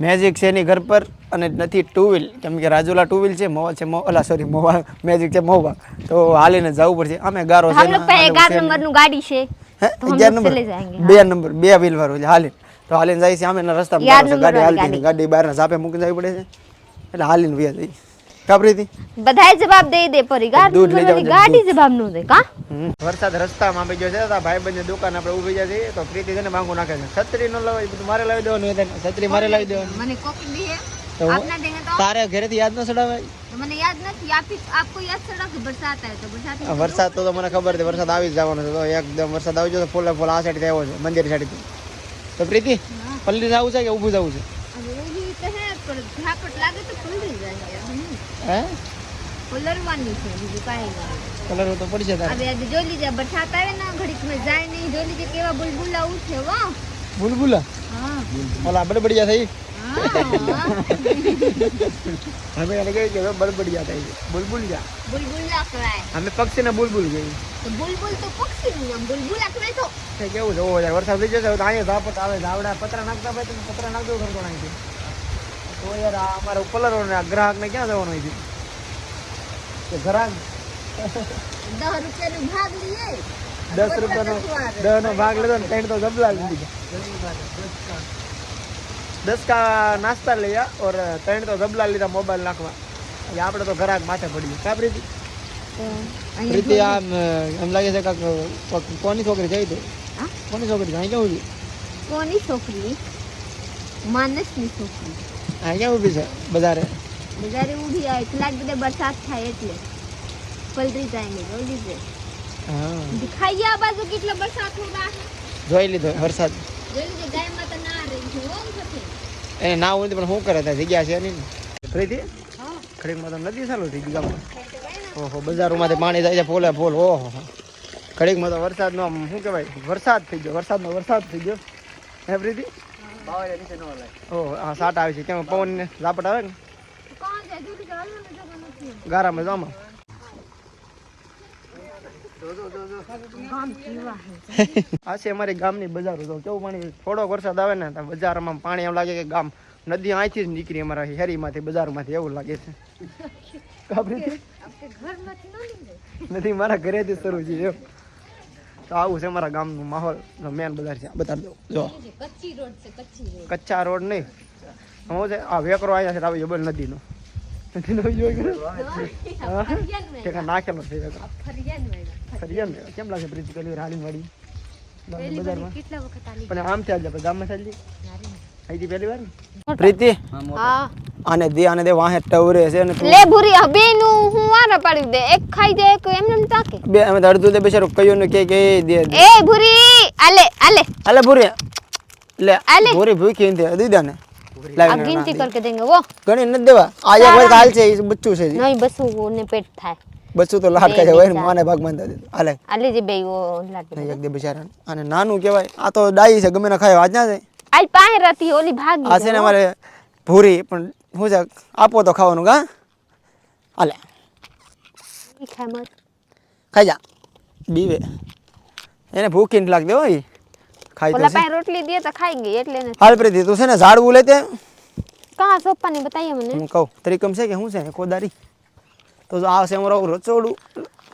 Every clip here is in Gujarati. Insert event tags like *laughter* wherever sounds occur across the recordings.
મેજિક છે એની ઘર પર અને નથી ટુ વ્હીલ કેમ કે રાજુલા ટુ વ્હીલ છે મોવા છે ઓલા સોરી મોવા મેજિક છે મોવા. તો હાલીને જવું પડશે. અમે ગારો છે નંબરનું ગાડી છે. નંબર? બે નંબર બે વ્હીલ વાળું છે હાલીને. તો હાલીને જાય છે અમે રસ્તા ગાડી હાલતી ગાડી. બહાર ઝાપે મૂકી જવી પડે છે. એટલે હાલીને વ્યા જઈએ. કાપરી હતી? બધાય જવાબ દઈ દે પરી. ગાડી જવાબનું દે કા? વરસાદ રસ્તામાં આવી ગયો છે ભાઈ બંને દુકાન આપણે ઊભી જાય છે તો પ્રીતિ છે ને માંગુ નાખે છે. છત્રી નો લાવી બધું મારે લાવી દેવાનું છત્રી મારે લાવી દેવાનું. મને કોકી દીએ તારે ઘરેથી યાદ ન સડાવે મને યાદ નથી આપી આપકો યાદ સડા કે વરસાદ આવે તો? વરસાદ વરસાદ તો મને ખબર છે વરસાદ આવી જવાનો છે તો એકદમ વરસાદ આવી જશે ફૂલે ફૂલ આ સાઈડ આવ્યો છે મંદિર સાઈડ તો પ્રીતિ પલ્લી જવું છે કે ઊભું જવું છે? લાગે હે? બીજું કાંઈ કલર તો પડી જતા હવે આજે જોઈ લીજે બરસાત આવે ને ઘડીકમાં જાય નહીં જોઈ લીજે કેવા બુલબુલા ઉઠે વો બુલબુલા? હા. ઓલા બડે બડી થઈ હમે એને કહી કે બડે બડી થઈ બુલબુલ જા બુલબુલ જા કહેવાય. હમે પક્ષી ને બુલબુલ કહી બુલબુલ તો પક્ષી નું નામ બુલબુલા કહેવાય તો. કેવું છે? ઓ વરસાદ લઈ જશે તો અહીંયા ઝાપટ આવે ઝાવડા પતરા નાખતા હોય તો પતરા નાખજો ઘર કોણ આવી તો યાર આ અમારે કલરોને ગ્રાહકને ક્યાં જવાનું હોય છે? કે ગ્રાહક. દસ રૂપિયાનો ભાગ લઈએ. દસ રૂપિયાનો દસ નો ભાગ લીધો ને ત્રણ તો ગબલા લીધી. દસ કા નાસ્તા લઈ ઓર ત્રણ તો ગબલા લીધા મોબાઈલ નાખવા. એટલે આપણે તો ગ્રાહક માથે પડી કા પ્રીતિ? પ્રીતિ આમ એમ લાગે છે કે કોની છોકરી જઈ તો? હા? કોની છોકરી અહીં કેવું છે? કોની છોકરી? માનસની છોકરી. અહીં ક્યાં ઊભી છે બજારે? બજારે ઊભી આવે કેટલાક બધે વરસાદ થાય એટલે. પલટી જાય જોઈ લીધે. હા. ખાઈ ગયા બાજુ કેટલો વરસાદ હોગા જોઈ લીધો વરસાદ. જોઈ લીધો ગાય માતા ના રહી ઓમ થતી. એને ના હોય તો પણ શું કરે ત્યાં જગ્યા છે નહીં ને? પ્રીતિ હા. ખડીકમાં તો નદી ચાલુ થઈ ગઈ ગામમાં. ઓહો બજારોમાંથી પાણી જાય છે ફોલે ફોલ ઓહો. ઘડીકમાં તો વરસાદનો શું કહેવાય વરસાદ થઈ ગયો વરસાદનો વરસાદ થઈ ગયો. હે પ્રીતિ? ઓહો હા સાટ આવે છે કેમ પવન ને ઝાપટ આવે ને ગારામાં જામાં આ છે અમારી ગામની બજારો તો કેવું પાણી થોડોક વરસાદ આવે ને તો બજારમાં પાણી એમ લાગે કે ગામ નદી અહીંથી જ નીકળી અમારા હેરીમાંથી બજારમાંથી એવું લાગે છે કા પ્રીતિ આપણે ઘરમાંથી ન લીધે નથી મારા ઘરેથી શરૂ છે એમ તો આવું છે અમારા ગામનું માહોલ. મેન બજાર છે આ બતાવી દો જો. કચ્ચી રોડ છે કચ્ચી રોડ. કચ્ચા રોડ નહીં. હું છે આ વેકરો આવ્યા છે આવી જબલ નદીનો. નદીનો જોઈ ગયો? નાખેલો છે વેકરો. ફરિયાદ કેમ લાગે હાલીન વાળી ગામની બજારમાં. પણ આમ ચાલજે ગામમાં ચાલજે આઈથી પહેલી વાર? પ્રીતિ? હા અને દે અને દે વાહે ટવરે છે અને લે ભૂરી હવે નું હું વારા પાડી દે. એક ખાઈ દે એક એમ નેમ તાકે. બે અમે અડધું દે બેચારો કયો ને કે કે દે એ ભૂરી આલે આલે. આલે ભૂરી. લે આલે. ભૂરી ભૂખી ને. દે દે ને. ગિનતી કરકે દેંગે વો ગણી ન દેવા. આયા ભાઈ કાલ છે બચ્ચું છે. નહીં બસું ઓને પેટ થાય. બચ્ચું તો લાડ કાઢે હોય માને ભાગ દે આલે. આલે જે બે ઓ લાડ એક દે બિચારા અને નાનું કહેવાય આ તો ડાઈ છે ગમે ના ખાય આજ જાય આજ પાસે રતી ઓલી ભાગી આ છે ને અમારે ભૂરી પણ હું છે આપો તો ખાવાનું કા હાલે. મીઠા ખાઈ જા. બીવે. એને ભૂખ કેમ લાગતી હોય ખાઈ ઓલા પાસે રોટલી દે તો ખાઈ ગઈ એટલે ને હાલ પ્રીતિ તું છે ને ઝાડવું લેતે કા સોપાની બતાઈએ મને? હું કહું તરીકમ છે કે હું છે ને કોદારી તો આવશે છે અમારો રસોડું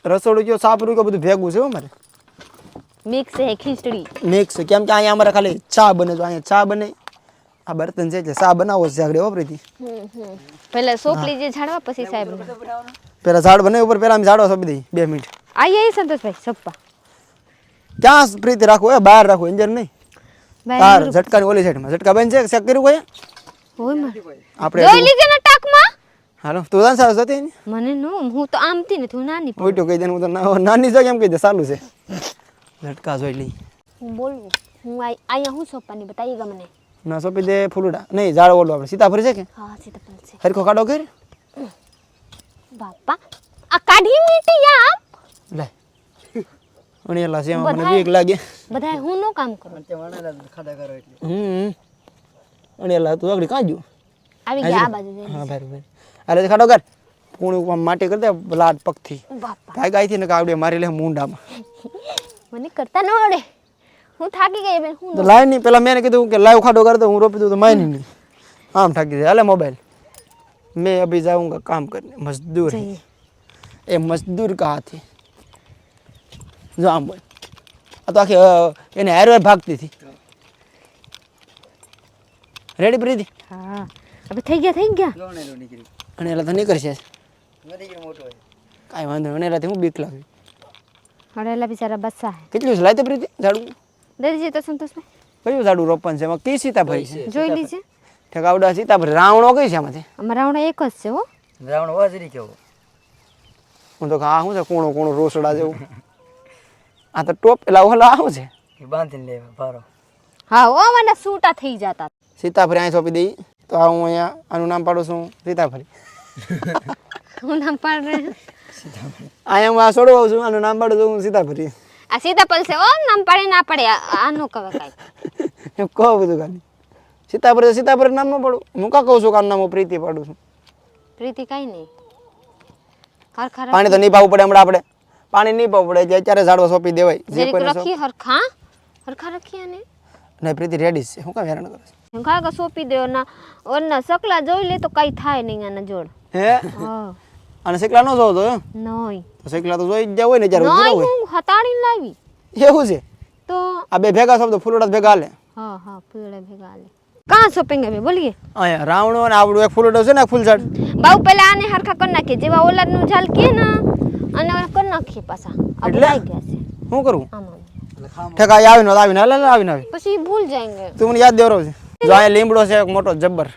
રસોડું કયો સાપરું કે બધું ભેગું છે અમારે. મિક્સ છે ખીચડી. મિક્સ. કેમ કે અહીંયા અમારે ખાલી ચા બને છે અહીંયા ચા બને. આ બર્તન છે ચા બનાવો છે આગળ વાપરીતી પહેલા સોપલી જે ઝાડવા પછી સાહેબ પહેલા ઝાડ બને ઉપર પહેલા અમે ઝાડવા સોપી દઈ બે મિનિટ. આઈ આઈ સંતોષભાઈ સપ્પા ક્યાં પ્રીતિ રાખો એ બહાર રાખો ઇન્જર નહીં. બહાર ઝટકાની ઓલી સાઈડમાં. ઝટકા બેન છે ચેક કર્યું કોઈ? આપણે જોઈ લીધી ને ટાકમાં? હાલો તું તાન સારું હતી મને નો હું તો આમ થી ને તું નાની ઓટો કહી દે હું તો નાની જો કેમ કહી દે સારું છે. ઝટકા જોઈ લઈ. હું બોલું હું અહીંયા હું સોપાની બતાઈએગા મને ના સોંપી દે ફૂલડા. નહીં ઝાડ ઓલું આપણે સીતાફળ છે કે? હા સીતાફળ છે. હરખો કાઢો કર બાપા આ કાઢી મીટી આમ? લે. અણિયેલા છે મને બીક લાગે. બધાય હું નો કામ કરું? હમ. અણિયેલા તું આગળ કાં આવી ગયા આ બાજુ હા ભાઈ ભાઈ. અરે ખાડો કર પૂણું આમ માટી કરી દે લાટ પગથી. બાપા. ભાઈ ગાયથી ને કાવડે મારી લે મુંડામાં. મને કરતા ન આવડે. હું થાકી ગઈ બેન હું તો લાઈ નહીં. પેલા મેં કીધું કે લાઈ ખાડો કર હું રોપી દઉં તો માય નહીં. આમ થાકી જાય. હાલે મોબાઈલ. મેં અભી જાઉંગા કામ કરને. મજદૂર એ મજદૂર કા જો આમ આ તો આખી એને હેરવેર ભાગતી હતી. રેડી પ્રીતિ હા. હવે થઈ ગયા થઈ ગયા? અને એટલે તો નીકળશે? કાંઈ વાંધો નહીં. એનાથી હું બીક લાગી. હળેલા બિચારા બચ્ચા હે. કેટલું છે? લાય તો પ્રીતિ ઝાડું. દઈ દીજે તો સંતોષભાઈ. કયું ઝાડું રોપણ છે? એમાં કઈ સીતાફળી છે? જોઈ લીજે. ઠેકાવડા સીતાફળી. રાવણો કઈ છે આમાંથી? અમારા રાવણો એક જ છે હો. રાવણ વાજરી કેવો? હું તો આ શું છે? કોણો કોણો રોસડા જેવું? આ તો ટોપ પેલા ઓલા આવું છે? એ બાંધીને લેવા ભારો. હા ઓ મને સૂટા થઈ જતા. સીતાફળી અહીં સોંપી દઈ. તો આ હું અહીંયા આનું નામ પાડું છું સીતાફળી. હું નામ પાડ રહી અહીંયા હું આ છોડવા છું આનું નામ પાડું હું સીતાપુરી આ સીતાપલ છે ઓ નામ પાડે ના પડે આનું કવે કાઈ. *laughs* એમ કહો બધું ખાલી. સીતાપુર સીતાપુર નામ ન પાડું. હું કા કહું છું કે આનું નામ હું પ્રીતિ પાડું છું? પ્રીતિ કાઈ નહીં. હરખા પાણી તો નહીં. પાવું પડે હમણાં આપણે. પાણી નહીં પાવું પડે જે અત્યારે ઝાડવા સોંપી દેવાય જે કોઈ રખી હરખા? હરખા રખી અને નહીં પ્રીતિ રેડી છે. હું કા હેરાન કરે એમ ખા સોંપી દેવો ના ઓરના સકલા જોઈ લે તો કઈ થાય નહીં આના જોડ. હે? હા. અને સેકલા નો જોવો તો? નોય. તો સેકલા તો જોઈ જ હોય ને જ્યારે ઊભી ન હું હતાડીને લાવી. હોય એવું છે? તો આ બે ભેગા શબ્દ ફૂલોડા ભેગા હાલે. હા હા ફૂલડે ભેગા લે કાં શોપિંગ અમે બોલીએ? અહીંયા રાવણો અને આવડું એક ફૂલોડો છે ને એક ફૂલઝાડ. બાઉ પેલા આને હરખા કરી નાખીએ જેવા ઓલાદનું ઝાલ કે ને અને કરી નાખીએ પાછા. આ એટલે? શું કરું? ઠેકા આવીને આવીને હાલે હાલે, આવીને આવી. પછી ભૂલ જાયંગે તું મને યાદ દેવરો છે. જો અહીંયા લીમડો છે એક મોટો જબ્બર.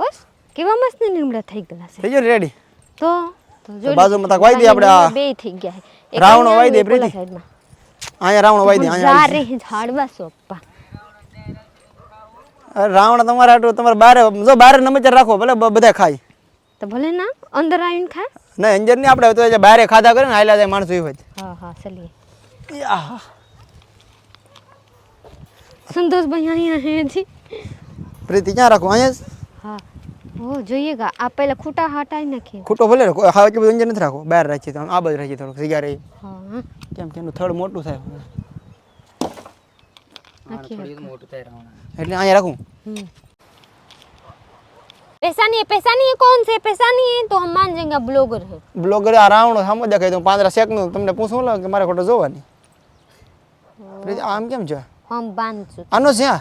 બસ કેવા મસ્ત લીમડા થઈ ગયા છે. થઈ ગયો રેડી તો બાજુમાં તાક વાઈ દઈએ આપણે આ બે થઈ ગયા છે. એક રાવણો વાઈ દે પ્રીતિ. આયા રાવણો વાઈ દે આયા જા રે ઝાડવા સોપા અરે રાવણ તમારે આટલું તમારે બારે જો બારે નમચર રાખો ભલે બધા ખાય. તો ભલે ના અંદર આવીને ખા. ના અંજરની આપણે તો બારે ખાધા કરે ને આયલા જાય માણસો હોય હા હા ચલીએ. સંતોષ ભાઈ અહીંયા હે જી પ્રીતિ ક્યાં રાખો? અહીંયા જ? હો જોઈએગા આ પહેલા ખૂટા હટાવી નાખીએ ખૂટો ભલે રાખો કે એટલું બધું નથી રાખો બહાર રાખીએ તો આ બાજુ રાખીએ થોડુંક સિગારે. હા. કેમ કે એનું થડ મોટું થાય મોટું થાય એટલે અહીંયા રાખું. પૈસાની પૈસાની કોણ છે? પૈસાની તો હમ માન જંગા બ્લોગર છે. બ્લોગર આ રાવણો સામો દેખાય તો પાંદરા શેકનું તમને પૂછું લાગે કે મારે ખોટો જોવાની? આમ કેમ જો હમ બાંધ છું આનો છે હા.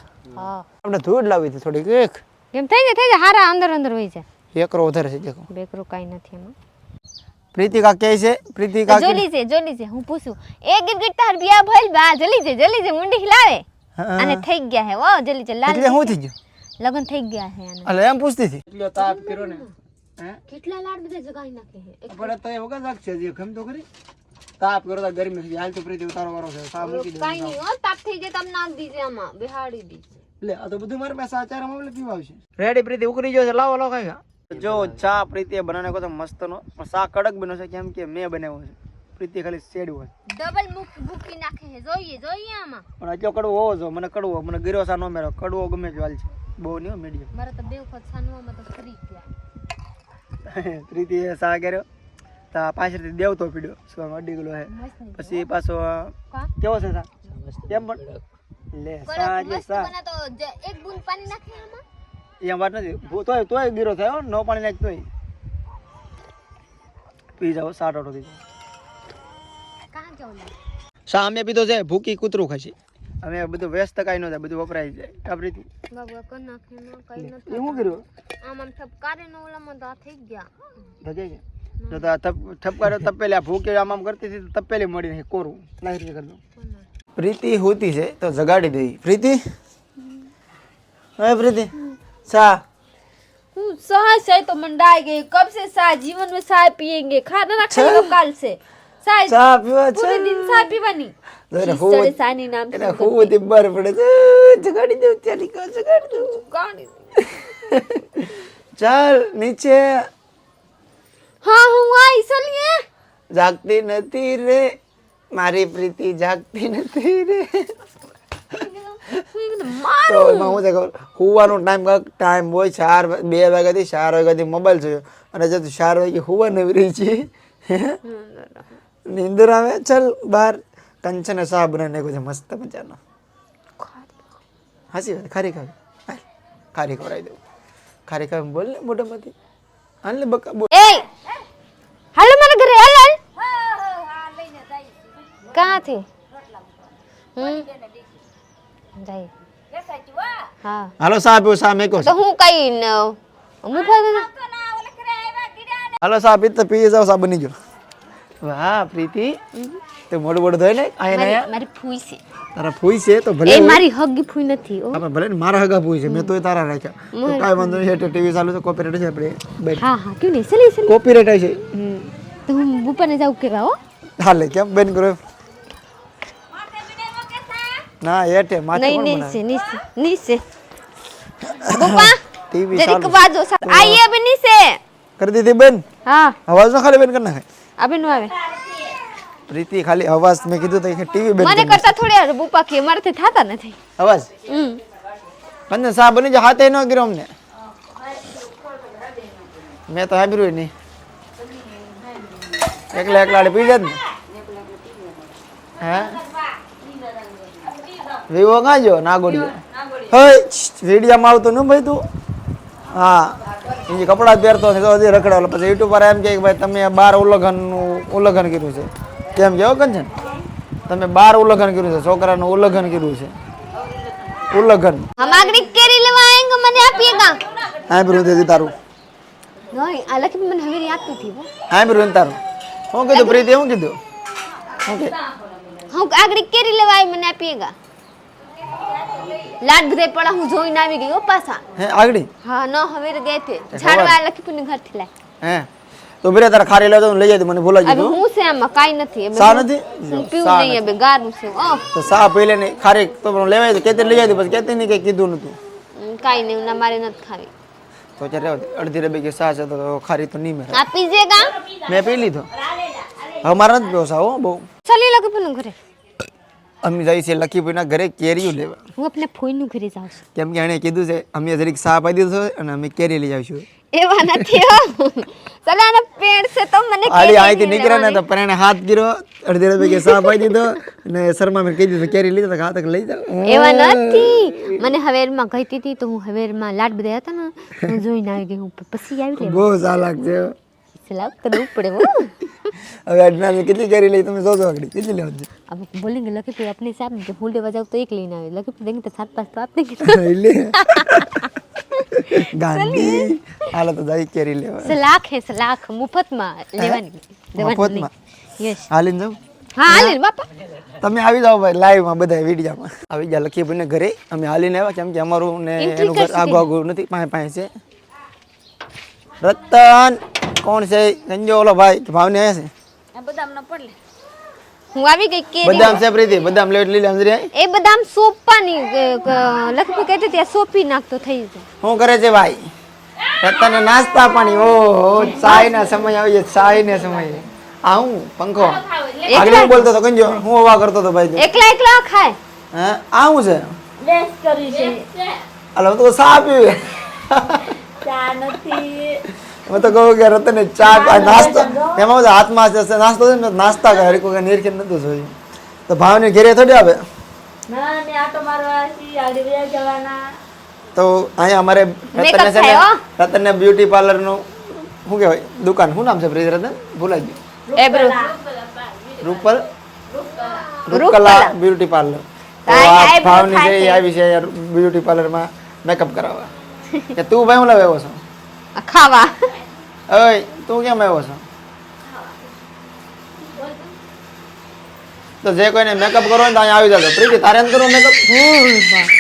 આપણે ધૂળ લાવી હતી થોડીક એક. કેમ થઈ જાય થઈ જાય હારા અંદર અંદર હોય છે. એકરો વધારે છે દેખો. બેકરો કાઈ નથી એમાં. પ્રીતિકા કહે છે પ્રીતિકા જોલી છે જોલી છે હું પૂછું. એ ગીત તાર બિયા ભઈલ બા જલી છે જલી છે મુંડી હિલાવે અને થઈ ગયા હે ઓ જલી છે લાલ એટલે હું થઈ ગયો. લગન થઈ ગયા હે આને. એટલે એમ પૂછતી હતી. એટલો તાપ કર્યો ને કેટલા લાડ બધા જગાઈ નાખે હે? પડે તો એ વગર રાખશે જે ખમ તો કરી તાપ કરો તો ગરમી થઈ હાલ તો પ્રીતિ ઉતારો વારો છે સાવ મૂકી દે કાઈ નહીં હો તાપ થઈ જાય તમે નાખ દીજે આમાં બિહાડી દીજે. લે આ તો બધું મારે પાસે આચારમાં પીવા રેડી પ્રીતિ? ઉકળી ગયો છે લાવો લાવો જો ચા પ્રીતિ બનાવને કહો તો મસ્ત નો પણ ચા કડક બન્યો છે કેમ કે મેં બનાવ્યો છે. પ્રીતિ ખાલી સેડ્યું હોય. ડબલ મુક નાખે હે જોઈએ જોઈએ આમાં. પણ આટલો કડવો હોવો જો મને કડવો મને ગીરો સા નો મેરો કડવો ગમે હાલ છે. બહુ નહીં મીડિયમ મારે તો બે વખત છાનવામાં તો ફરી ગયા. *laughs* પ્રીતિએ સા કર્યો. તા પાછળથી દેવતો પીડ્યો. શું અડી ગયેલો હે. પછી પાછો કેવો છે સા? કેમ પણ? લે સા એટલે સા બના તો એક બૂંદ પાણી નાખે આમાં. એમ વાત નથી. ભૂ- તોય તોય ગીરો થયો નો પાણી નાખ તોય. પી જાઓ સાટ ઓટો કાં જાઉં લે? અમે પીધો છે ભૂકી કૂતરું ખાશે. અમે બધું વ્યસ્ત કાંઈ ન થાય બધું વપરાય જાય. આપણી બાબા કર નાખે એમાં કઈ એ નથી શું કર્યું? આમ આમ ઠપકારે ને ઓલામાં તો થઈ ગયા. જો તો ઠપકારો તપેલી આ ભૂકી આમ આમ કરતી હતી તો તપેલી મળી નહીં કોરું. લાઈ રીતે દઉં. પ્રીતિ હોતી છે તો જગાડી દઈ. પ્રીતિ? હવે પ્રીતિ? સા? હું સહાય સે તો મંડાઈ ગઈ કબ સે સા જીવન મે સા પીએંગે. ખાના ના ખાઈ કાલ સે સા સા પીવા છે? પૂરે દિન સા પીવાની. જરા હો સાની નામ છે હો તે બાર પડે જગાડી દઉં ત્યાંની કો જગાડી દઉં. જગાડી *laughs* ચાલ નીચે. હા હું આઈ સલીએ જાગતી નથી રે. મારી પ્રીતિ જાગતી નથી રે. તો એમાં હું ખબર? હુવાનો ટાઈમ ટાઈમ હોય ચાર બે વાગ્યાથી ચાર વાગ્યાથી મોબાઈલ જોયો. અને જો ચાર વાગે હુવા નવી રહી છે નીંદર આવે? ચાલ બહાર કંચન શાહ બનાવી નાખ્યો છે મસ્ત મજાનો. હાસી વાત ખારી ખાવી. ખારી ખવડાવી દઉં. ખારી ખાવી બોલ ને મોટામાંથી હાલ ને બકા બોલ. હાલો મારા ઘરે ક્યાંથી જાય. હા. હાલો સા પીવો સા મેકો તો હું કઈ ન હું હાલો સા પી તો પી જાવ સા બની ગયો. વાહ પ્રીતિ. તે મોઢું મોઢું ધોઈ ને આયા ને મારી ફૂઈ છે. તારા ફૂઈ છે તો ભલે એ મારી હગી ફૂઈ નથી ઓ આપણે ભલે ને મારા હગા ફૂઈ છે મેં તોય તારા રાખ્યા. તો કાઈ વાંધો નહીં ટીવી ચાલુ છે કોપીરાઇટ છે આપણે બેઠ. હા હા ક્યું નહીં સલી સલી કોપીરાઇટ છે. હમ. તો હું બુપાને જાઉં કેવા હો? હાલે કેમ? બેન કરો. ના એટે માથે નહીં કોણ નીચે બનાવે નીચે નીચે બુપા ટીવી જરીક ચાલુ બાજો સા આઈએ અબે નીચે કરી દીધી બેન હા અવાજ નો ખાલી બેન કરી નાખે અબે નું આવે પ્રીતિ ખાલી અવાજ મેં કીધું તો ટીવી બેન મને કરી કરતા થોડી વાર બુપા કે મારાથી થાતા નથી નાખે. અવાજ હમ બંને સા બની જાય હાથે ન કર્યો અમને મેં તો સાંભળ્યું નહીં એકલા એકલા હાલે પી જાત ને હે વિવો કાં જો નાગોડિયા. હે વિડીયામાં આવતો ન ભાઈ તું? હા. એ કપડાં પહેરતો ને તો હજી રખડાવેલો. પછી યુટ્યુબ પર એમ કે ભાઈ તમે બાર ઉલ્લંઘનનું ઉલ્લંઘન કર્યું છે. કેમ કહો કંચન તમે બાર ઉલ્લંઘન કર્યું છે છોકરાનું ઉલ્લંઘન કર્યું છે. ઉલ્લંઘન. હમાગરી કેરી લેવા આયેંગે મને આપીએગા હા બ્રુન દેદી તારું. નહીં આ લખી મને હવે યાદ નથી હો. હા બ્રુન તારું. હું કીધું પ્રીતિ હું કીધું? હું કે? હું આગળ કેરી લેવા આઈ મને આપીએગા લાડ બધે પડા હું જોઈને આવી ગઈ ઓ પાછા. હે આગડી હા ન હવે ગયે થે ઝાડવા લખીપુર ઘરથી લાય. હે તો બરે તારા ખારી લેતો લઈ જાય મને ભૂલાઈ ગયું હું. છે આમાં કાઈ નથી. સા નથી? પીવું નહીં હવે ગારું છે ઓ તો સા પહેલે ને ખારી તો લેવાય તો કેતે લઈ જાય પછી કેતે ની કઈ કીધું નતું. કાઈ નહીં ના મારે નથી ખાવી. તો ચાલે અડધી રબી કે સા છે તો ખારી તો નહીં મેરે જે ગા? મેં પી લીધો. હવે મારા નથી પીવો સા હો બહુ. ચાલી લાગે પણ ઘરે. અમે જઈએ છીએ લખીભાઈના ઘરે કેરીઓ લેવા. હું આપણે ફોઈનું ઘરે જાઉં છું. કેમ કે એણે કીધું છે અમે જરીક સા આપી દીધો છે અને અમે કેરી લઈ આવીશું. એવા નથી હો. ચલા આના પેડ છે તો મને આલી નહીં નીકળ્યા ને તો પરણે હાથ ગીરો અડધી રબી કે સા પાઈ દીધો અને શર્મા મેં કહી દીધું કેરી લીધો તો હાથ લઈ જાવ એવા નથી. મને હવેરમાં ગઈ હતી તો હું હવેરમાં લાડ બધા હતા ને હું જોઈને આવી ગઈ હું પછી આવી ગઈ. બહુ ચાલાક છે સલાહ કરવું પડે હો હવે આજના કેટલી કેરી લઈ તમે જોજો આગળ કેટલી લેવાની अब बोलेंगे लकी पे अपने हिसाब में जब लेवा जाओ तो एक लेना है लकी पे देंगे तो सात पाँच तो आप देंगे લે ગાંધી હાલો તો જાય કેરી લેવા सलाख है सलाख मुफ्त में लेवानी મફતમાં? यस હાલીને જાઉં हाँ ले बापा તમે આવી જાઓ ભાઈ લાઈવમાં બધા વિડીયામાં આવી ગયા લખીભાઈને ઘરે અમે હાલીને આવ્યા કેમ કે અમારું ને Entry એનું ઘર કરશે આગુ આગુ નથી પાસે પાસે છે રતન કોણ છે? સંજો ઓલો ભાઈ ભાવ ભાવને આયા છે. હું આવી ગઈ કે બદામ છે પ્રીતિ બદામ લેટ લીલા અંદર આય એ બદામ સોપાની ની પે કહેતી ત્યાં સોપી નાખતો થઈ જાય. શું કરે છે ભાઈ? રતન નાસ્તા પાણી ઓહો ચાય ના સમય આવી જાય ચાય ને સમય. આ હું પંખો. આગળ બોલતો હતો કંજો હું હવા કરતો તો ભાઈ. એકલા એકલા ખાય. હા? આ શું છે? હાલો તો તો ચા પીવે હું તો કહું કે રતન ચા નાસ્તો એમાં બધા હાથમાં જશે નાસ્તો છે ને નાસ્તા કરે. હરીકો કે નિરખે નતું જોયું તો ભાવને ઘેરે થોડી આવે? તો અહીંયા અમારે રતન છે ને બ્યુટી પાર્લરનું શું કહેવાય? દુકાન. શું નામ છે પ્રીત રતન? ભૂલાઈ ગયું. રૂપલ? રૂપકલા. બ્યુટી પાર્લર તો આ ભાવની જે છે. આવી છે બ્યુટી પાર્લરમાં મેકઅપ કરાવવા. કે તું ભાઈ હું લાવ્યો છો? ખાવા. ઓય તું કેમ આવ્યો છો? તો જે કોઈને મેકઅપ કરો ને તો અહીંયા આવી જાજો. પ્રીતિ તારે એમ કરવો મેકઅપ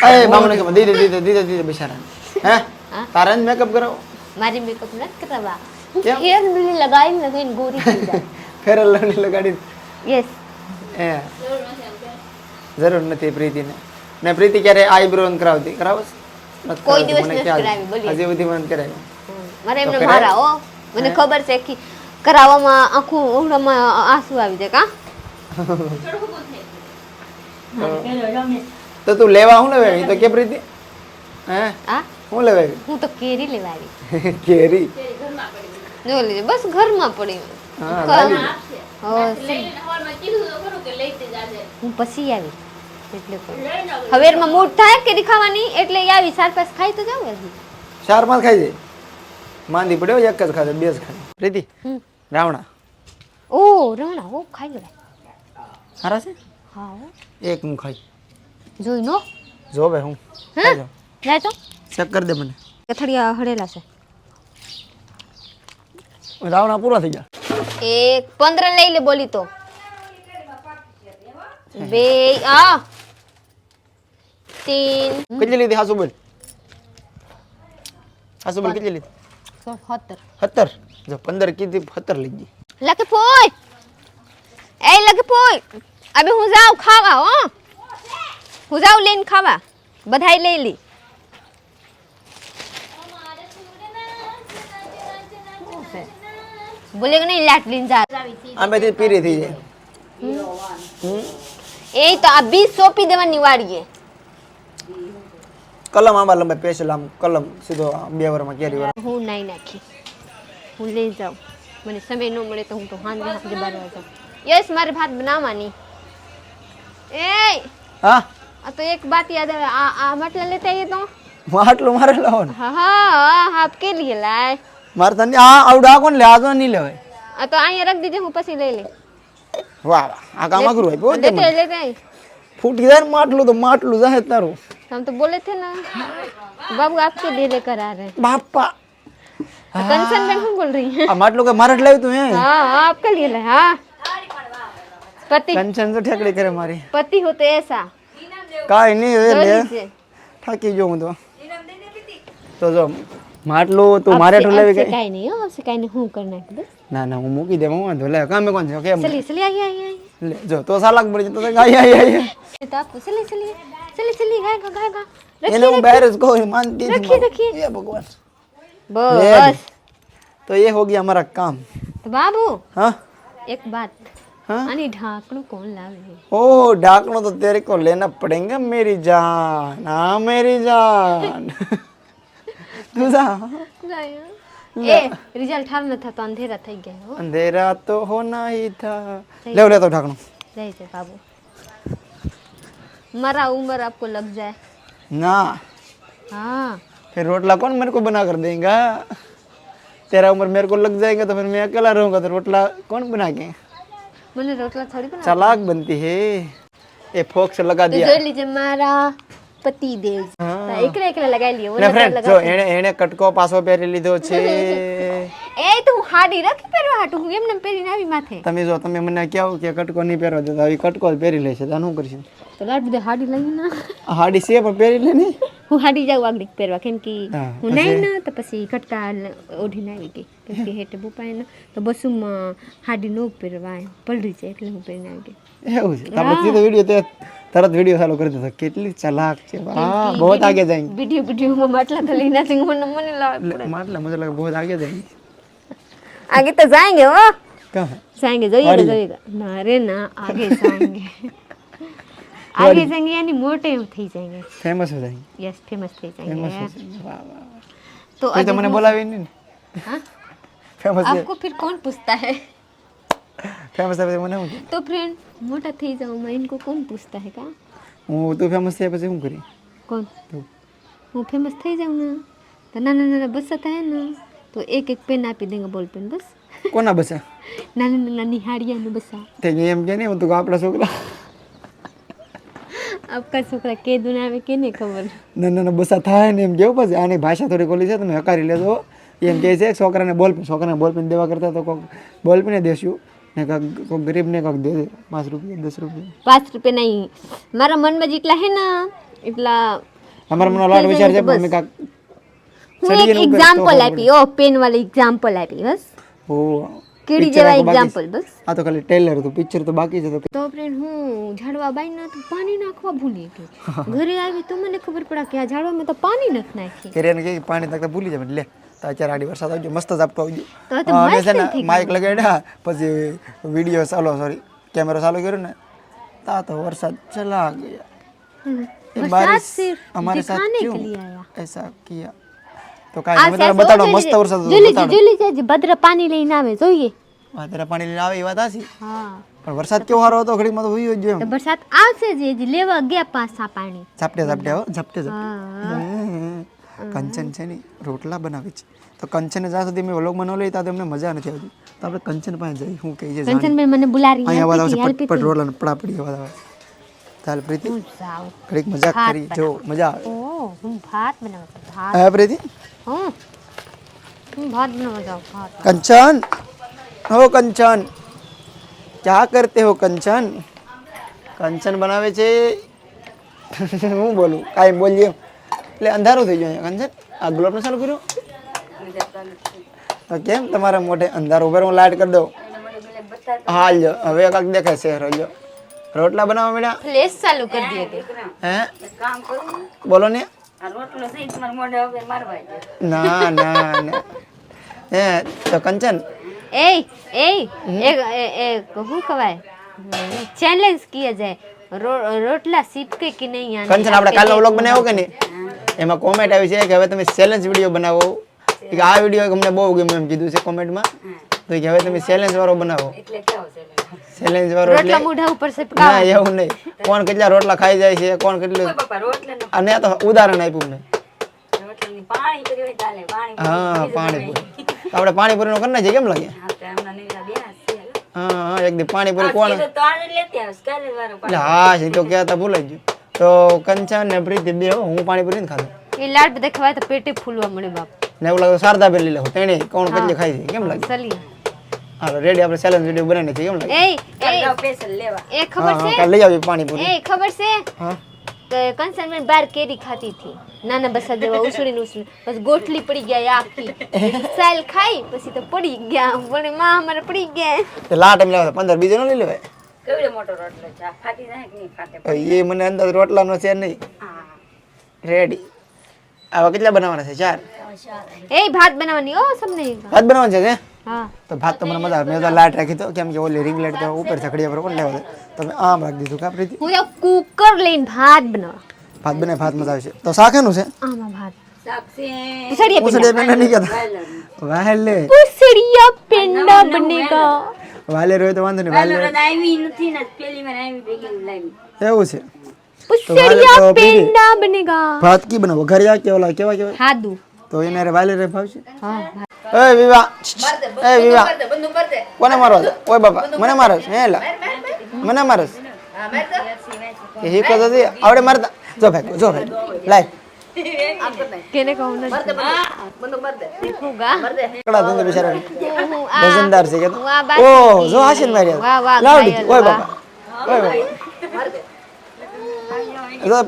અરે બામણે કે દીદી દીદી દીદી દીદી બિચારા હે? તારે જ મેકઅપ કરાવો મારી મેકઅપ ન કરવા? હેર મિલી લગાવીને ગોરી થઈ જાય. ફેર લવલી લગાડી યસ હે. જરૂર નથી પ્રીતિને. ને પ્રીતિ ક્યારે આઈબ્રો કરાવતી? કરાવો કોઈ દિવસ નથી કરાવી, બોલી હજી સુધી મને કરાવી. મારે એમને મારા હો. મને ખબર છે કે કરાવવામાં આખું ઓહડામાં આંસુ આવી જાય કા? તો તું લેવા હું લેવા આવી? તો કે પ્રીતિ? હે? આ હું લેવા આવી? હું તો કેરી લેવા આવી. *laughs* કેરી? જો લેજે બસ ઘરમાં પડી. હા લાવી. દે. હો, હું પછી આવી. એટલે કહું. હવેરમાં મૂડ થાય કે ખાવાની એટલે આવી સાત પાસ ખાઈ તો જાવ હજી. ચારમાં ખાઈ જાય. માંદી પડ્યો એક જ ખાધો બે જ ખાધે. પ્રીતિ રાવણા. ઓ રાવણા ઓ ખાઈ ગયા સારા છે? હા એક હું ખાઈ. જોઈ નો? જો બે હું. ખાઈ જાઉં. તો. ચેક કરી દે મને. કથડિયા હળેલા છે. રાવણા પૂરા થઈ ગયા. એક પંદર લઈ લે બોલી તો. બે આ. तीन કેટલી લીધી હાસુ બોલ હાસુ બોલ કેટલી લીધી સત્તર સત્તર જો પંદર કીધી સત્તર લઈ ગઈ લકી પોય એ લકી પોય અબે હું જાઉં ખાવા હો હું જાઉં લઈને ખાવા બધાય લઈ લી બોલે કે નહીં લાટ લઈને જા આમેથી પીરી થઈ જાય એ તો આ બીજ સોંપી દેવાની વાડીએ કલમ આંબા લંબાઈ સ્પેશિયલ આમ કલમ સીધો બે વરમાં કેરી વર હું નાઈ નાખી. હું લઈ જાઉં. મને સમય ન મળે તો હું તો હાંજે હાંજે બાર જાઉં. યસ મારે ભાત બનાવવાની. એ હા? આ તો એક બાત યાદ આવે. આ આ માટલા લેતા આવીએ તો? માટલું મારે લાવો ને હા હા હા કે લીએ? લાય. મારે તને આ આવડા કોણ લે આ તો નહીં લેવાય. આ તો અહીંયા રખ દીજે હું પછી લઈ લે વાહ વાહ. આ કામ અઘરું હોય પોતે લેતે લેતે. ફૂટી જાય માટલું તો માટલું જાય તારું. हम तो बोले थे ना बाबू आपके लिए लेकर आ रहे બાપા हैं कंचन बहन कौन बोल रही है આ માટલું કે મારે જ લાવ્યું તું હે हाँ हाँ आपके लिए लाए हाँ पति કંચન તો ઠેકડી કરે મારી पति होते ऐसा કાંઈ નહીં હવે लो લે लीजिए થાકી ગયો હું તો તો જો માટલું તું મારે आपसे- ઠું લેવી आपसे ગઈ काहे नहीं हो आपसे काहे नहीं हूँ करना है बस ના ના હું મૂકી દે હું વાંધો લે કામે કોણ છે કેમ चलिए चलिए आइए आइए आइए લે જો તો સાલાક મળી જતો આઈ આઈ આઈ ये तो आपको चलिए चलिए चलिए चलिए गाएगा गाएगा એને હું બહાર જ કહું માનતી નથી रखिए મારું. रखिए એ ભગવાન बस તો એ હો ગયા हमारा काम तो बाबू हाँ एक बात हाँ अनी ढाकणू कौन लावे ओ ढाकना तो तेरे को लेना पड़ेगा मेरी जान हाँ मेरी जान *laughs* तू जा ए रिजल्ट हाल न था तो अंधेरा થઈ ગયો હો अंधेरा तो होना ही था ले ले तो ढाकना જય જય બાબુ मरा उम्र आपको लग जाए ना हाँ फिर रोटला कौन मेरे को बना कर देगा तेरा उम्र मेरे को लग जाएगा तो फिर मैं अकेला रहूंगा तो रोटला कौन बना के મને રોટલા થોડી બના चालाक बनती है ये फोक से लगा તો दिया જોઈ લીજે મારા પતિ દેવ હા. એકલા એકલા લગાવી લ્યો ને ફ્રેન્ડ જો એણે એણે કટકો પાછો પહેરી લીધો છે એ તો હું હાડી રાખી પહેરવા હાટું હું એમને પહેરીને આવી માથે. તમે જો તમે મને કહેવું કે કટકો નહીં પહેરવા દેતા આવી કટકો જ પહેરી લેશે તો શું કરશે? તો લાડ બધે હાડી લઈ ના. હાડી છે પણ પહેરી લે ને હું હાડી જાઉં આગળ પહેરવા કેમ કે હું નહીં ના તો પછી કટકા ઓઢીને આવી ગઈ. કેમ કે હેઠે બુપાય ના તો બસુમાં હાડી ન પહેરવા પલડી જાય એટલે હું પહેરીને આવી ગઈ. એવું છે? આપણે સીધો વીડિયો તે તરત વીડિયો ચાલુ કરી દીધો. કેટલી ચલાક છે હા બહુ આગે જાય. વીડિયો વીડિયો માં માટલા તો લઈને મને મને લાગે માટલા મુજે લાગે બહુ આગે જાય. आगे तो जाएंगे हो कहाँ जाएंगे जाइएगा जाइएगा ना रे ना आगे *laughs* जाएंगे आगे जाएंगे यानी मोटे થઈ जाएंगे फेमस हो जाएंगे यस फेमस થઈ फेमस हो जाएंगे जाएंगे वाह वाह वाह तो कोई तो मैंने बोला भी नहीं हाँ? फेमस है *laughs* आपको फिर कौन पूछता है फेमस है मैंने હું तो फ्रेंड मोटा થઈ जाऊं मैं इनको कौन पूछता है का હું તું ફેમસ છે પછી શું કરી कौन તું હું फेमस થઈ जाऊं ना तो नाना नाना बसता है ना तो एक एक पेन આપી देंगे बोल पेन बस કોના બસા નાના નાના નિહાળિયા ને બસા તે એમ કે નહીં હું તું આપણા છોકરા આપકા છોકરા કે દુનિયા में કેને ખબર ના ના ના બસા થાય ને એમ કેવું પછી આની ભાષા થોડી ખોલી છે તમે હકારી લેજો એમ કહે છે કે છોકરાને બોલ પેન છોકરાને બોલ પેન દેવા કરતા તો કોક બોલ પેન દેશું ને કાંક કોક ગરીબને કાંક દે દે પાંચ રૂપિયા દસ રૂપિયા પાંચ રૂપિયા નહીં મારા મનમાં જેટલા હે ને એટલા અમારા મનો લાડ વિચાર છે પણ મેં કાંક હું એક એક્ઝામ્પલ આપી ઓ પેન વાળી એક્ઝામ્પલ આપી બસ ઓ કીડી picture જેવા આખું બાકી એક્ઝામ્પલ બસ આ તો ખાલી ટેલર હતું પિક્ચર તો બાકી છે તો તો ફ્રેન્ડ હું ઝાડવા બાઈ ના તો પાણી નાખવા ભૂલી ગઈ ઘરે આવી તો મને ખબર પડા કે આ ઝાડવામાં તો પાણી નથી નાખી ઘરે એને કે પાણી તકતા ભૂલી જાય લે તો અત્યારે આડી વરસાદ આવજો મસ્ત ઝાપટો આવજો તો તો હા, અમે મસ્ત છે ને થઈ માઇક લગાડ્યા પછી વિડીયો ચાલો સોરી કેમેરો ચાલુ કર્યો ને તા તો વરસાદ ચલા ગયા हम्म, ये बरसात बारिश सिर्फ हमारे साथ दिखाने के क्यों लिए आया ऐसा किया तो કાઈ નહીં, તારા બતાડો મસ્ત વરસાદ જોઈ બતાડો જોઈ ભદ્ર પાણી લઈને આવે જોઈએ. ભદ્ર પાણી લઈને આવે એ વાત આસી હા. પણ વરસાદ કેવો હારો હતો ઘડીમાં તો હોય જ એમ. વરસાદ આવશે જ લેવા ગયા પાછા પાણી. ઝાપટે ઝાપટે હો ઝાપટે ઝાપટે. કંચન છે ને રોટલા બનાવે છે. તો કંચન જ્યાં સુધી મેં વ્લોગમાં ન લઈ ત્યાં અમને મજા નથી આવતી. તો આપણે કંચન પાસે જઈ શું કહી છે કંચન ભાઈ મને બોલાવી અહીંયા અવાજ આવશે પટપટ પટ પટ રોટલા પડાપડી અવાજ આવે ચાલ પ્રીતિ. ઘડીક મજાક કરી જો મજા આવે. ઓ હું ભાત બનાવું ભાત. હા પ્રીતિ? હું હું ભાત બનાવવા જાઉં ભાત कंचन हो कंचन क्या करते हो कंचन કંચન બનાવે છે *laughs* હું બોલું કાંઈ બોલીએ એટલે અંધારું થઈ ગયું અહીંયા કંચન આ ગ્લોબ ચાલુ કર્યો તો કેમ તમારા મોઢે અંધારું ઉપર હું લાઈટ કરી દઉં હા લ્યો હવે કાંઈક દેખાય છે રજો રોટલા બનાવવા મળ્યા ફ્લેશ ચાલુ કરી દે કે હે બોલો ને ના ના ના. એ તો કંચન. એ એ એક એ- એક શું કહેવાય ચેલેન્જ કિયા જાય રોટલા સીપકે કે નહીં આને? કંચન આપણે કાલનો વ્લોગ બનાવ્યો કે નહીં? એમાં કોમેન્ટ આવી છે કે હવે તમે ચેલેન્જ વીડિયો બનાવો. કે આ વીડિયો અમને બહુ ગમ્યો એમ કીધું છે કોમેન્ટમાં તો કે હવે તમે ચેલેન્જ વાળો બનાવો. ચેલેન્જ વાળો રોટલા મોઢા ઉપર ના એવું નહીં. કોણ કેટલા રોટલા ખાઈ જાય છે કોણ કેટલું અને આ તો ઉદાહરણ આપ્યું મેં. હા પાણીપુરી આપણે પાણીપુરીનું કરી નાખીએ કેમ લાગે? હા હા એક દી પાણીપુરી કોણ હા એ તો કહેતા ભૂલાઈ ગયું. તો કંચન ને પ્રીતિ બે હો, હું પાણીપુરી ને ખાધું એ લાડ બધા ખવાય તો પેટે ફૂલવા મળે બાપ. ને એવું લાગે શારદા બેન લઈ લેવું. તેણે કોણ કેટલી ખાઈ છે કેમ લાગે? હાલો રેડી આપણે ચેલેન્જ વિડિયો બનાવીને છીએ કેમ લાગે? એ એ એ ખબર હા હા છે કાલે લઈ પાણી પૂરી એ ખબર છે? હા. તો કંસનબેન બાર કેરી ખાતી હતી. નાના બસા જેવા ઉછળીને ઉછળી બસ ગોઠલી પડી ગયા આખી. સાલ ખાઈ પછી તો પડી ગયા પણ માં અમારે પડી ગયા. તો લાટ એમ લેવા પંદર બીજો ન લઈ લેવાય. એ મને અંદાજ રોટલાનો છે નહીં. રેડી આવા કેટલા બનાવવાના છે? ચાર? એ ભાત બનાવવાની ઓ સમને ભાત બનાવવાનું છે કે? હા. તો ભાત તો મને મજા આવે. મેં તો લાટ રાખી તો કેમ કે ઓલી રિંગ લાઈટ તો ઉપર છકડીયા પર કોણ લેવા તો મેં આમ રાખી દીધું કા પ્રીતિ? હું તો કુકર લઈને ભાત બનાવ ભાત બને ભાત મજા આવશે. તો શાક એનું છે? આમાં ભાત. પૂછડિયા પૂછડે મેં નહીં કહેતા વાહેલે પૂછડિયા પેંડા બનેગા. વાલે. રહ્યો તો વાંધો નહીં વાલે. એવું છે. પેંડા બનેગા ભાત કી બનાવો ઘરિયા કે ઓલા કેવા કેવા? હાદુ તો એને રે વાલે રે ભાવશે? હા એ વિવા એ વિવા કોને મારો દે? ઓય બાપા મને મારસ હે લા. મને મારો છે એ હીકો તો દે. આવડે મારતા. જો ભાઈ જો ભાઈ. કેને કહું હોગા કડા ધંધો બિચારા હું વજનદાર છે કે હું ઓ જો હાસીન મારી વાહ, ઓય બાપા.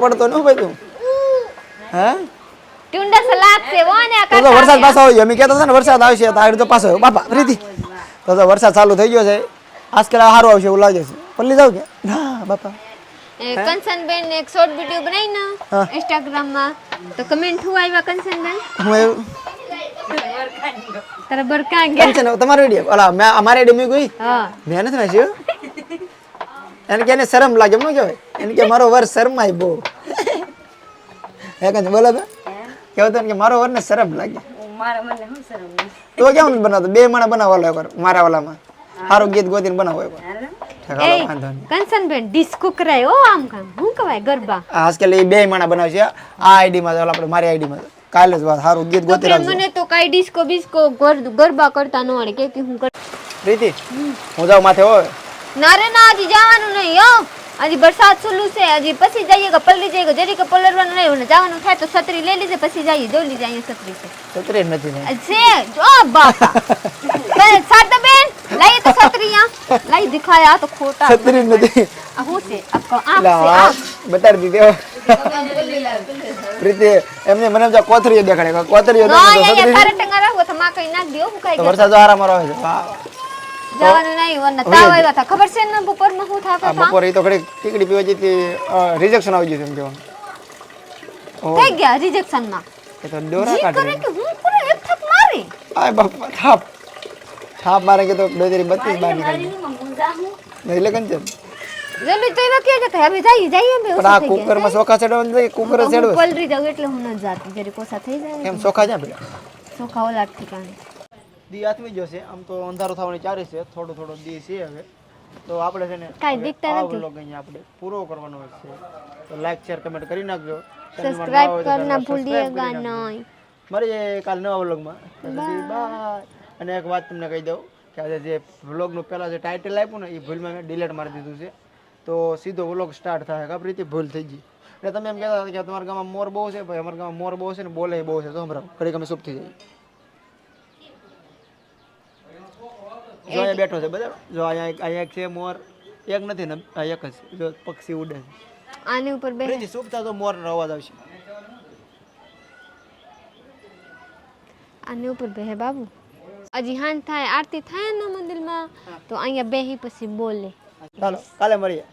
પડતો ન ભાઈ તું. હે? ટુંડા સલાદ છે વો ને તો તો વરસાદ પાછો આવ્યો. અમે કહેતા હતા ને વરસાદ આવશે તો આગળ તો પાછો આવ્યો. બાપા પ્રીતિ તો તો વરસાદ ચાલુ થઈ ગયો છે. આજકાલ સારું આવશે એવું લાગે છે. પલ્લી જાવ કે? ના બાપા. કંચનબેન ને એક શોર્ટ વિડિયો બનાવી ને ઇન્સ્ટાગ્રામમાં તો કમેન્ટ હું આવ્યા કંચનબેન હું એવું તારા બરકા ગયા. તમારો વિડિયો ઓલા મેં અમારે ડમી ગઈ? હા. મેં નથી મેસ્યો એને કેને શરમ લાગે એમ ન કહેવાય. એને કે મારો વર શરમાય બહુ. હે કંઈ બોલો તો? કેવું તો કે મારો વર ને શરમ લાગે? તો કેમ નથી બનાવતો? બે માણા બનાવવાનો એકવાર મારા વાલામાં. સારું ગીત ગોતીને બનાવો એકવાર એ કંચનબેન ડિસ્કો કરાય ઓ આમ કામ. હું કહેવાય ગરબા? આજકાલ એ બે માણા બનાવશે આ આઈડીમાં તો આપણે મારી આઈડીમાં કાલે જ વાત સારું ગીત ગોતી રાખજો. મને તો કઈ ડિસ્કો બિસ્કો ગરબા કરતા ન આવડે. કે કે હું કર પ્રીતિ હું માથે હોય ના રે ના હજી જવાનું નહીં હો. હજી વરસાદ ચાલુ છે. હજી પછી જઈએ કે પલળી જઈએ જરીક પલળવાનું નહીં જવાનું થાય તો છત્રી લઈ લીજે પછી જઈએ. જોઈ લીજે અહીંયા છત્રી છે. છત્રી નથી ને? આ છે. જો બાપા. સાતા બેન લઈ તો છત્રી આ લઈ દિખાય આ તો ખોટા છત્રી નથી. આ હું છે? આ ક- આમ છે હા બતાડી દીધી પ્રીતિ એમને મને જો કોથરીઓ દેખાડે. કોથરીઓ તો છત્રી તારે ટંગા રાખો તો માં કઈ નાખ દો હું કઈ વરસાદ આરામ આવે છે. જવાનું નહીં વરના તાવ આવ્યા હતા ખબર છે ને બપોરમાં શું થાતો આ હતો બપોરે ઈ તો ઘડી ટીકડી પીવા જતી રિજેક્શન આવી ગયું એમ કહેવાનું. થઈ ગયા રિજેક્શનમાં? એ તો ડોરા કાઢે. કે હું પૂરે એક થપ મારી? આય બાપા થાપ. થાપ મારે કે તો બે તેરી બત્રીસ બાર નીકળી નહીં એટલે કંચન જલ્દી તો એવા કે કે હવે જઈએ જઈએ બે પણ આ કુકરમાં ચોખા ચડવાનું છે કુકર ચડવે પલરી જાવ એટલે હું ન જાતી. જરી કોસા થઈ જાય એમ ચોખા જ્યાં પેલા ચોખા ઓલા ઠીકાણે. દી આથમી જશે આમ તો અંધારો થવાની ચારે છે. થોડો થોડો દી છે હવે. તો આપણે છે ને કાંઈ આ નથી. vlog અહીંયા આપણે પૂરો કરવાનો છે. તો લાઈક શેર કમેન્ટ કરી નાખજો. સબસ્ક્રાઇબ કરના ભૂલિએગા નહીં મળીએ કાલ નવા વ્લોગમાં બાય અને એક વાત તમને કહી દઉં કે આજે જે વ્લોગનું પહેલાં જે ટાઇટલ આપ્યું ને એ ભૂલમાં મેં ડિલેટ મારી દીધું છે. તો સીધો વ્લોગ સ્ટાર્ટ થાય. આપણી રીતે ભૂલ થઈ ગઈ. એટલે તમે એમ કહેતા હતા કે તમારા ગામમાં મોર બહુ છે ભાઈ અમારા ગામમાં મોર બહુ છે ને બોલે બહુ છે. તો સંભળાવો. ઘડીક અમે ચૂપ થઈ જઈએ. જો અહીંયા બેઠો છે બરાબર? જો અહીંયા અહીંયા એક છે મોર. એક નથી ને આ એક જ છે. જો પક્ષી ઉડે છે. આની ઉપર બે પ્રીતિ થા તો મોરનો અવાજ આવશે. આની ઉપર બે બાબુ. હજી હાન થાય આરતી થાય ને મંદિરમાં તો અહીંયા બેહી પછી બોલે. ચાલો કાલે મળીએ.